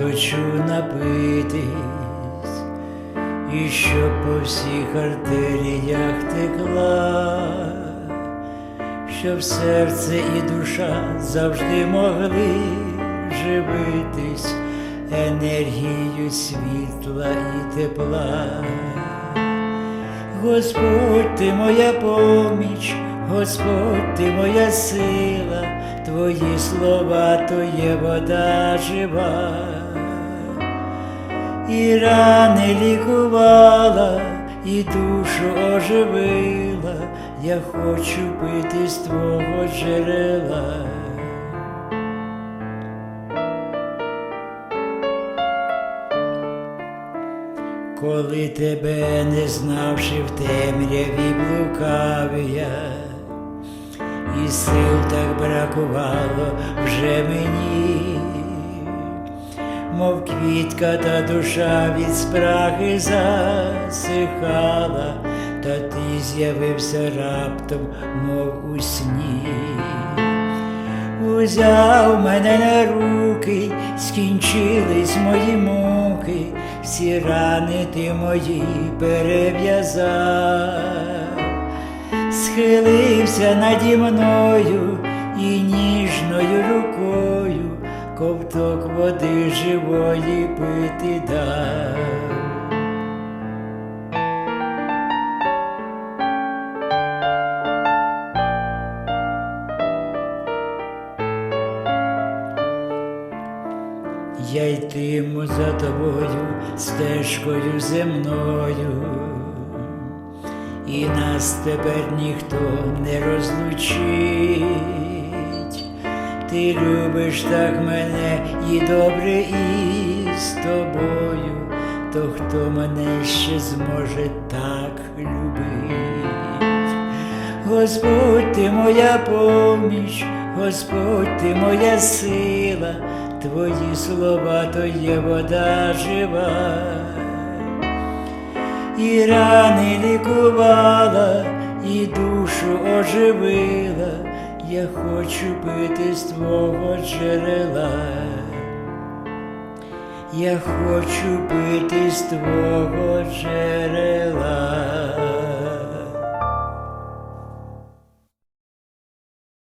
хочу напитись, і щоб по всіх артеріях текла, щоб серце і душа завжди могли живитись енергією світла і тепла. Господь, ти моя поміч, Господь, ти моя сила, Твої слова, то є вода жива, і рани лікувала, і душу оживила, я хочу пити з твого джерела. Коли тебе не знавши в темряві блукав я, і сил так бракувало вже мені, мов квітка та душа від спраги засихала, та ти з'явився раптом, мов у сні. Узяв мене на руки, скінчились мої муки, всі рани ти мої перев'язав, схилився наді мною і ніжною рукою ковток води живої пити дав. Я йтиму за тобою стежкою земною, і нас тепер ніхто не розлучить. Ти любиш так мене і добре і з тобою, то хто мене ще зможе так любить? Господь, ти моя поміч, Господь, ти моя сила, Твої слова то є вода жива, і рани лікувала, і душу оживила, я хочу пити з твого джерела. Я хочу пити з твого джерела.